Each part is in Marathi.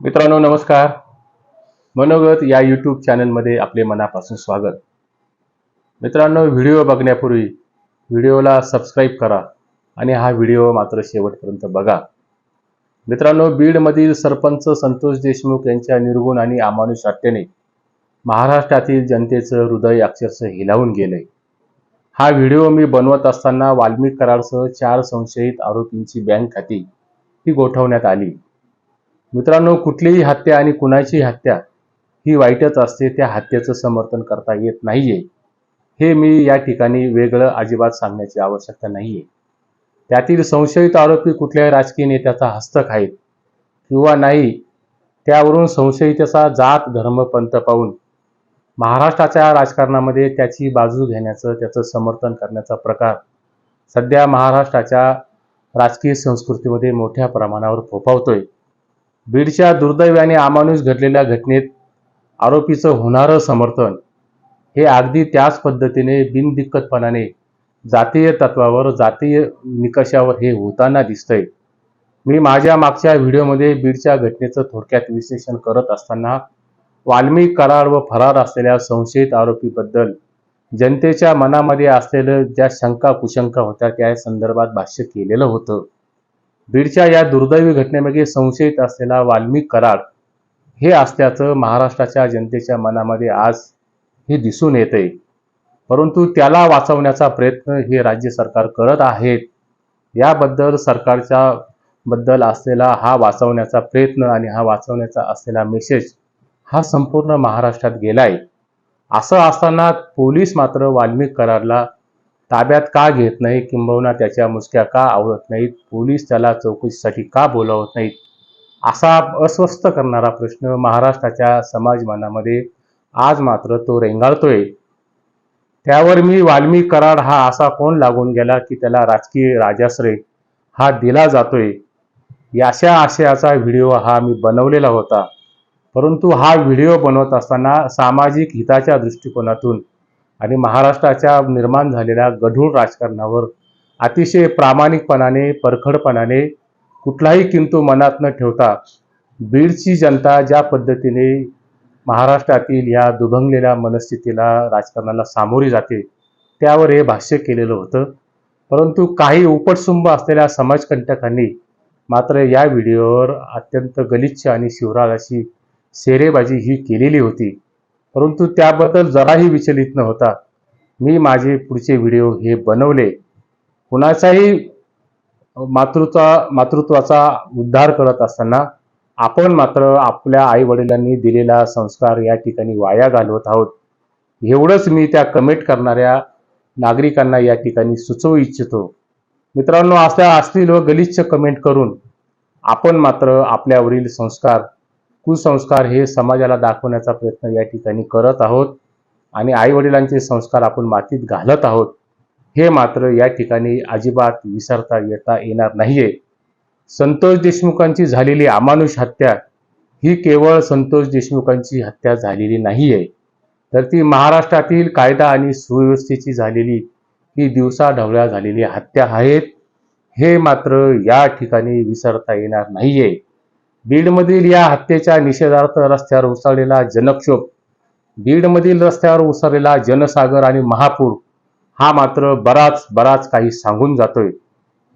मित्रांनो नमस्कार. मनोगत या यूट्यूब चॅनलमध्ये आपले मनापासून स्वागत. मित्रांनो व्हिडिओ बघण्यापूर्वी व्हिडिओला सबस्क्राईब करा आणि हा व्हिडिओ मात्र शेवटपर्यंत बघा. मित्रांनो बीडमधील सरपंच संतोष देशमुख यांच्या निर्गुण आणि अमानुष हत्येने महाराष्ट्रातील जनतेचं हृदय अक्षरशः हिलावून गेलंय. हा व्हिडिओ मी बनवत असताना वाल्मिक करारसह चार संशयित आरोपींची बँक खाती ही गोठवण्यात आली. मित्रांनो कुठलीही हत्या आणि कुणाचीही हत्या ही वाईटच असते त्या हत्येचं समर्थन करता येत नाहीये. हे मी या ठिकाणी वेगळं अजिबात सांगण्याची आवश्यकता नाहीये. त्यातील संशयित आरोपी कुठल्याही राजकीय नेत्याचा हस्तक आहेत किंवा नाही त्यावरून संशयिताचा जात धर्म पंथ पाहून महाराष्ट्राच्या राजकारणामध्ये त्याची बाजू घेण्याचं त्याचं समर्थन करण्याचा प्रकार सध्या महाराष्ट्राच्या राजकीय संस्कृतीमध्ये मोठ्या प्रमाणावर फोफावतोय. बीडच्या दुर्दैवाने अमानुष घडलेल्या घटनेत आरोपीचं होणारं समर्थन हे अगदी त्याच पद्धतीने बिनदिक्कतपणाने जातीय तत्वावर जातीय निकषावर हे होताना दिसतंय. मी माझ्या मागच्या व्हिडिओमध्ये बीडच्या घटनेचं थोडक्यात विश्लेषण करत असताना वाल्मिक करार व फरार असलेल्या संशयित आरोपीबद्दल जनतेच्या मनामध्ये असलेलं ज्या शंका कुशंका होत्या त्या संदर्भात भाष्य केलेलं होतं. बीडच्या या दुर्दैवी घटनेमागे संशयित असलेला वाल्मिक कराड हे असल्याचं महाराष्ट्राच्या जनतेच्या मनामध्ये आज हे दिसून येते परंतु त्याला वाचवण्याचा प्रयत्न हे राज्य सरकार करत आहेत याबद्दल सरकारच्या बद्दल असलेला हा वाचवण्याचा प्रयत्न आणि हा वाचवण्याचा असलेला मेसेज हा संपूर्ण महाराष्ट्रात गेलाय. असं असताना पोलीस मात्र वाल्मिक कराडला ताब्यात का घेत नाही किंबहुना त्याच्या मुसक्या का आवडत नाहीत? पोलीस त्याला चौकशीसाठी का बोलावत नाहीत? असा अस्वस्थ करणारा प्रश्न महाराष्ट्राच्या समाजमानामध्ये आज मात्र तो रेंगाळतोय. त्यावर मी वाल्मी कराड हा असा कोण लागून गेला की त्याला राजकीय राजाश्रय हा दिला जातोय? याशा आशयाचा व्हिडिओ हा मी बनवलेला होता. परंतु हा व्हिडिओ बनवत असताना सामाजिक हिताच्या दृष्टिकोनातून आणि महाराष्ट्राच्या निर्माण झालेल्या गढूळ राजकारणावर अतिशय प्रामाणिकपणाने परखडपणाने कुठलाही किंतु मनात न ठेवता बीडची जनता ज्या पद्धतीने महाराष्ट्रातील या दुभंगलेल्या मनस्थितीला राजकारणाला सामोरी जाते त्यावर हे भाष्य केलेलं होतं. परंतु काही उपटसुंब असलेल्या समाजकंटकांनी मात्र या व्हिडिओवर अत्यंत गलिच्छ आणि शिवराजाची शेरेबाजी ही केलेली होती. परंतु त्याबद्दल जराही विचलित न होता मी माझे पुढचे व्हिडिओ हे बनवले. कुणाचाही मातृत्वा मातृत्वाचा उद्धार करत असताना आपण मात्र आपल्या आई वडिलांनी दिलेला संस्कार या ठिकाणी वाया घालवत आहोत. एवढंच मी त्या कमेंट करणाऱ्या नागरिकांना या ठिकाणी सुचवू इच्छितो. मित्रांनो असल्या असतील व गलिच्छ कमेंट करून आपण मात्र आपल्यावरील संस्कार कुसंस्कार हे समाजाला दाखवण्याचा प्रयत्न या ठिकाणी करत आहोत. आणि आई वडिलांचे संस्कार आपण मातीत घालत आहोत. हे मात्र या ठिकाणी अजिबात विसरता येता येणार नाहीये. संतोष देशमुखांची झालेली अमानुष हत्या ही केवळ संतोष देशमुखांची हत्या झालेली नाहीये. तर ती महाराष्ट्रातील कायदा आणि सुव्यवस्थेची झालेली ही दिवसाढवळ्या झालेली हत्या आहेत. हे मात्र या ठिकाणी विसरता येणार नाहीये. बीडमधील या हत्येच्या निषेधार्थ रस्त्यावर उसळलेला जनक्षोभ बीडमधील रस्त्यावर उसळलेला जनसागर आणि महापूर हा मात्र बराच बराच काही सांगून जातोय.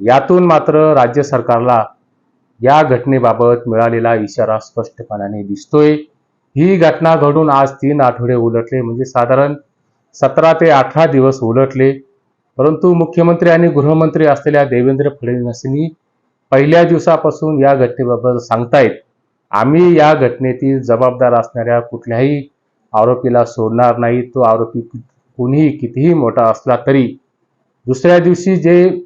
यातून मात्र राज्य सरकारला या घटनेबाबत मिळालेला इशारा स्पष्टपणाने दिसतोय. ही घटना घडून आज तीन आठवडे उलटले म्हणजे साधारण सतरा ते अठरा दिवस उलटले. परंतु मुख्यमंत्री आणि गृहमंत्री असलेल्या देवेंद्र फडणवीसांनी पहिल्या दिवसापासून या घटनेबाबत सांगतायत आम्ही या घटनेतील जबाबदार असणाऱ्या कुठल्याही आरोपीला सोडणार नाही. तो आरोपी कुणीही कितीही मोठा असला तरी. दुसऱ्या दिवशी जे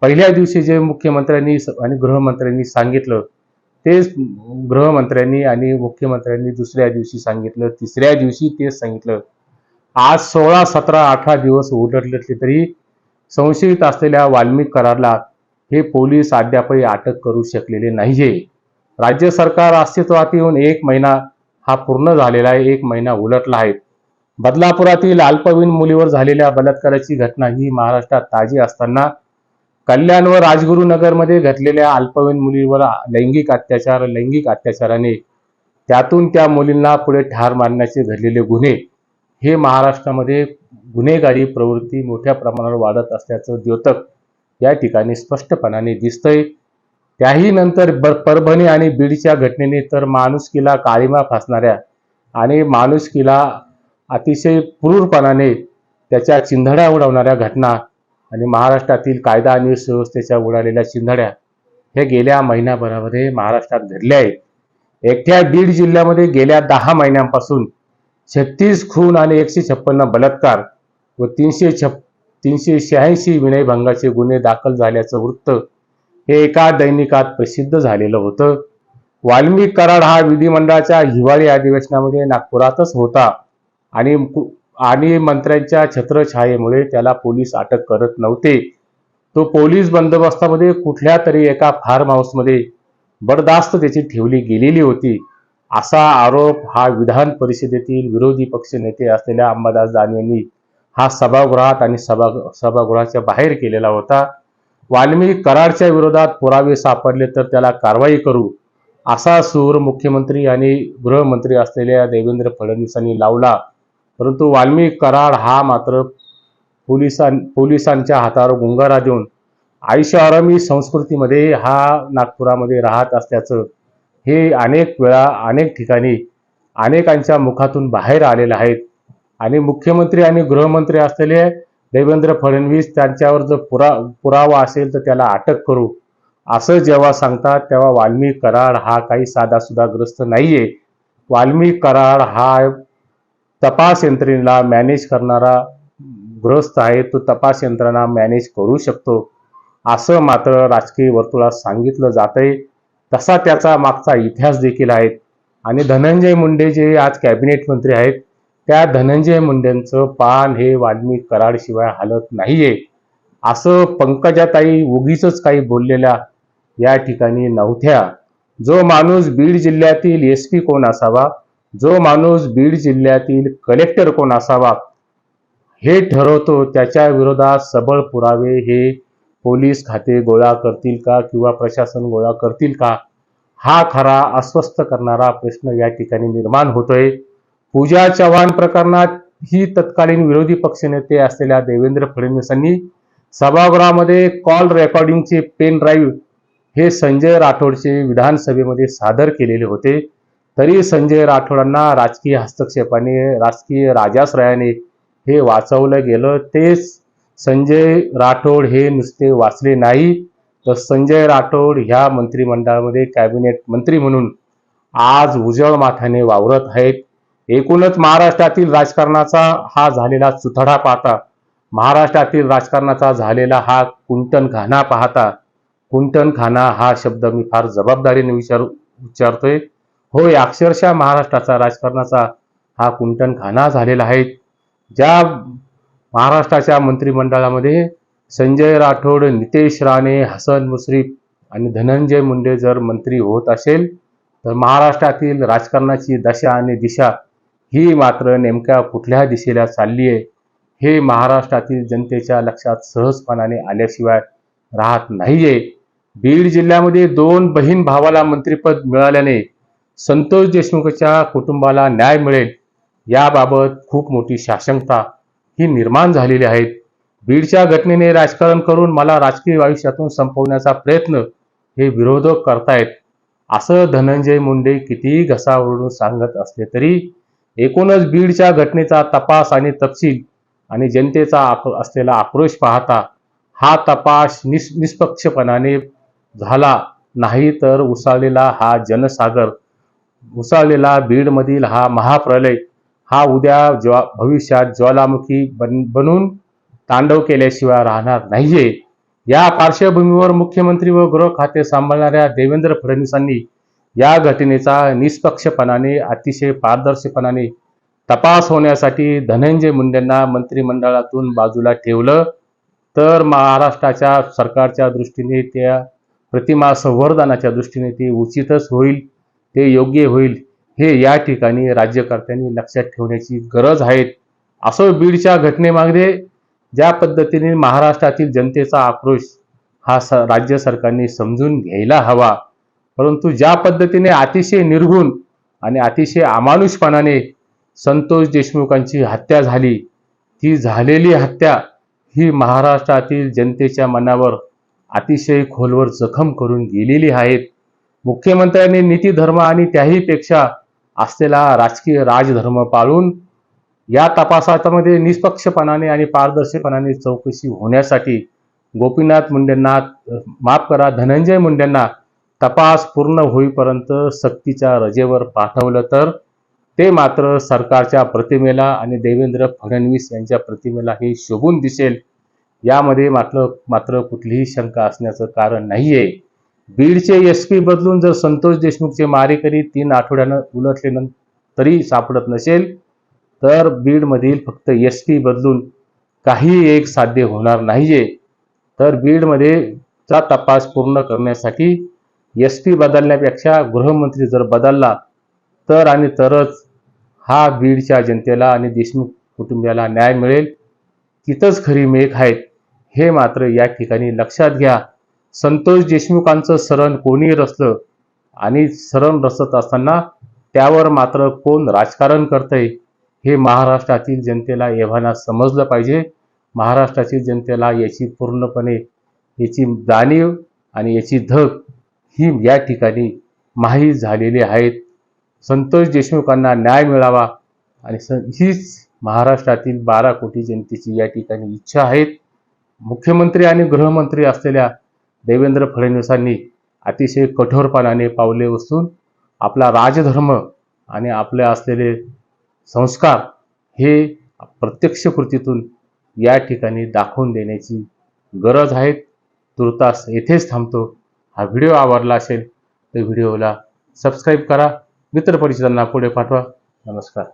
पहिल्या दिवशी जे मुख्यमंत्र्यांनी स- आणि गृहमंत्र्यांनी सांगितलं तेच गृहमंत्र्यांनी आणि मुख्यमंत्र्यांनी दुसऱ्या दिवशी सांगितलं तिसऱ्या दिवशी तेच सांगितलं. आज सोळा सतरा अठरा दिवस उलटले तरी संशयित असलेल्या वाल्मिक करारला हे पोलीस अद्यापही अटक करू शकलेले नाहीये. राज्य सरकार अस्तित्वात येऊन एक महिना हा पूर्ण झालेला आहे एक महिना उलटला आहे. बदलापुरातील अल्पवयीन मुलीवर झालेल्या बलात्काराची घटना ही महाराष्ट्रात ताजी असताना कल्याण व राजगुरुनगरमध्ये घडलेल्या अल्पवयीन मुलीवर लैंगिक अत्याचार लैंगिक अत्याचाराने त्यातून त्या मुलींना पुढे ठार मारण्याचे घडलेले गुन्हे. हे महाराष्ट्रामध्ये गुन्हेगारी प्रवृत्ती मोठ्या प्रमाणावर वाढत असल्याचं द्योतक या ठिकाणी स्पष्टपणाने दिसतंय. त्याही नंतर ब परभणी आणि बीडच्या घटनेने तर माणुसकीला काळीमा फासणाऱ्या आणि माणुसकीला अतिशय क्रूरपणाने त्याच्या चिंधड्या उडवणाऱ्या घटना आणि महाराष्ट्रातील कायदा आणि सुव्यवस्थेच्या उडालेल्या चिंधड्या हे गेल्या महिन्याभरामध्ये महाराष्ट्रात घडल्या आहेत. एकट्या बीड जिल्ह्यामध्ये गेल्या दहा महिन्यांपासून छत्तीस खून आणि एकशे छप्पन्न बलात्कार व तीनशे छप तीनशे शहाऐंशी विनयभंगाचे गुन्हे दाखल झाल्याचं वृत्त हे एका दैनिकात प्रसिद्ध झालेलं होतं. वाल्मिक कराड हा विधिमंडळाच्या हिवाळी अधिवेशनामध्ये नागपुरातच होता आणि कु- आणि मंत्र्यांच्या छत्रछायेमुळे त्याला पोलीस अटक करत नव्हते. तो पोलीस बंदोबस्तामध्ये कुठल्या तरी एका फार्म हाऊसमध्ये बरदास्त त्याची ठेवली गेलेली होती. असा आरोप हा विधान परिषदेतील विरोधी पक्ष नेते असलेल्या अंबादास दानवे यांनी हा सभागृहात आणि सभा सभागृहाच्या बाहेर केलेला होता. वाल्मिक कराडच्या विरोधात पुरावे सापडले तर त्याला कारवाई करू असा सूर मुख्यमंत्री आणि गृहमंत्री असलेल्या देवेंद्र फडणवीसांनी लावला. परंतु वाल्मिक कराड हा मात्र पोलिसां पोलिसांच्या हातावर गुंगारा देऊन आयुष्यारामी संस्कृतीमध्ये हा नागपुरामध्ये राहत असल्याचं हे अनेक वेळा अनेक ठिकाणी अनेकांच्या मुखातून बाहेर आलेलं आहेत. आणि मुख्यमंत्री आणि गृहमंत्री असलेले देवेंद्र फडणवीस त्यांच्यावर जर पुरा पुरावा असेल तर त्याला अटक करू. असं जेव्हा सांगतात तेव्हा वाल्मी कराड हा काही साधासुधाग्रस्त नाहीये. वाल्मी कराड हा तपास यंत्रणेला मॅनेज करणारा ग्रस्त आहे. तो तपास यंत्रणा मॅनेज करू शकतो. असं मात्र राजकीय वर्तुळात सांगितलं जातंय. तसा त्याचा मागचा इतिहास देखील आहे. आणि धनंजय मुंडे जे आज कॅबिनेट मंत्री आहेत त्या धनंजय मुंडेंचं पान हे वाल्मिक कराडशिवाय हलत नाहीये. असं पंकजाताई उगीच काही बोललेल्या या ठिकाणी नव्हत्या. जो माणूस बीड जिल्ह्यातील एस पी कोण असावा जो माणूस बीड जिल्ह्यातील कलेक्टर कोण असावा हे ठरवतो त्याच्या विरोधात सबळ पुरावे हे पोलीस खाते गोळा करतील का किंवा प्रशासन गोळा करतील का? हा खरा अस्वस्थ करणारा प्रश्न या ठिकाणी निर्माण होतोय. पूजा चव्हाण प्रकरणात ही तत्कालीन विरोधी पक्षनेते असलेल्या देवेंद्र फडणवीसांनी सभागृहामध्ये कॉल रेकॉर्डिंगचे पेन ड्राईव्ह हे संजय राठोडचे विधानसभेमध्ये सादर केलेले होते. तरी संजय राठोडांना राजकीय हस्तक्षेपाने राजकीय राजाश्रयाने हे वाचवलं गेलं. तेच संजय राठोड हे नुसते वाचले नाही तर संजय राठोड ह्या मंत्रिमंडळामध्ये कॅबिनेट मंत्री म्हणून आज उजळ माथ्याने वावरत आहेत. एकूणच महाराष्ट्रातील राजकारणाचा हा झालेला चुथडा पाहता महाराष्ट्रातील राजकारणाचा झालेला हा कुंटनखाना पाहता कुंटनखाना हा शब्द मी फार जबाबदारीने विचार उच्चारतोय होय अक्षरशः महाराष्ट्राचा राजकारणाचा हा कुंटनखाना झालेला आहे. ज्या महाराष्ट्राच्या मंत्रिमंडळामध्ये संजय राठोड नितेश राणे हसन मुश्रीफ आणि धनंजय मुंडे जर मंत्री होत असेल तर महाराष्ट्रातील राजकारणाची दशा आणि दिशा ही मात्र नेमक्या कुठल्या दिशेला चालली आहे हे महाराष्ट्रातील जनतेच्या लक्षात सहजपणाने आल्याशिवाय राहत नाहीये. बीड जिल्ह्यामध्ये दोन बहीण भावाला मंत्रिपद मिळाल्याने संतोष देशमुखच्या कुटुंबाला न्याय मिळेल याबाबत खूप मोठी साशंकता ही निर्माण झालेली आहे. बीडच्या घटनेने राजकारण करून मला राजकीय आयुष्यातून संपवण्याचा प्रयत्न हे विरोधक करतायत. असं धनंजय मुंडे कितीही घसावरून सांगत असले तरी एकूणच बीडच्या घटनेचा तपास आणि तपशील आणि जनतेचा असलेला आक्रोश पाहता हा तपास निस निष्पक्षपणाने झाला नाही तर उसाळलेला हा जनसागर उसळलेला बीडमधील हा महाप्रलय हा उद्या ज्वा भविष्यात ज्वालामुखी बन बनून तांडव केल्याशिवाय राहणार नाहीये. या पार्श्वभूमीवर मुख्यमंत्री व गृह खाते सांभाळणाऱ्या देवेंद्र फडणवीसांनी या घटनेचा निष्पक्षपणाने अतिशय पारदर्शकपणाने तपास होण्यासाठी धनंजय मुंडेंना मंत्रिमंडळातून बाजूला ठेवलं. तर महाराष्ट्राच्या सरकारच्या दृष्टीने त्या प्रतिमा संवर्धनाच्या दृष्टीने ते उचितच होईल ते योग्य होईल हे या ठिकाणी राज्यकर्त्यांनी लक्षात ठेवण्याची गरज आहे. असो बीडच्या घटनेमागे ज्या पद्धतीने महाराष्ट्रातील जनतेचा आक्रोश हा स राज्य सरकारने समजून घ्यायला हवा. परंतु ज्या पद्धतीने अतिशय निर्घुण आणि अतिशय अमानुषपणाने संतोष देशमुखांची हत्या झाली ती झालेली हत्या ही महाराष्ट्रातील जनतेच्या मनावर अतिशय खोलवर जखम करून गेलेली आहेत. मुख्यमंत्र्यांनी नीती धर्म आणि त्याहीपेक्षा असलेला राजकीय राजधर्म पाळून या तपासामध्ये निष्पक्षपणाने आणि पारदर्शीपणाने चौकशी होण्यासाठी गोपीनाथ मुंडेंना माफ करा धनंजय मुंडेंना तपास पूर्ण होईपर्यंत सक्तीच्या रजेवर पाठवलं तर ते मात्र सरकारच्या प्रतिमेला आणि देवेंद्र फडणवीस यांच्या प्रतिमेला हे शोभून दिसेल. यामध्ये मात्र मात्र कुठलीही शंका असण्याचं कारण नाहीये. बीडचे एस पी बदलून जर संतोष देशमुखचे मारेकरी तीन आठवड्यानं उलटले तरी सापडत नसेल तर बीडमधील फक्त एस पी बदलून काही एक साध्य होणार नाहीये. तर बीडमध्ये चा तपास पूर्ण करण्यासाठी एस पी बदलण्यापेक्षा गृहमंत्री जर बदलला तर आणि तरच हा बीडच्या जनतेला आणि देशमुख कुटुंबियाला न्याय मिळेल. तिथंच खरी मेघ आहेत. हे मात्र या ठिकाणी लक्षात घ्या. संतोष देशमुखांचं सरण कोणी रचलं आणि सरण रचत असताना त्यावर मात्र कोण राजकारण करतंय हे महाराष्ट्रातील जनतेला एव्हाना समजलं पाहिजे. महाराष्ट्रातील जनतेला याची पूर्णपणे याची जाणीव आणि याची धग ही या ठिकाणी माहीत झालेली आहेत. संतोष देशमुखांना न्याय मिळावा आणि स हीच महाराष्ट्रातील बारा कोटी जनतेची या ठिकाणी इच्छा आहेत. मुख्यमंत्री आणि गृहमंत्री असलेल्या देवेंद्र फडणवीसांनी अतिशय कठोरपणाने पावले उचलून आपला राजधर्म आणि आपले असलेले संस्कार हे प्रत्यक्ष कृतीतून या ठिकाणी दाखवून देण्याची गरज आहे. तुर्तास येथेच थांबतो. हा व्हिडिओ आवडला असेल तर व्हिडिओला सबस्क्राईब करा. मित्रपरिचितांना पुढे पाठवा. नमस्कार.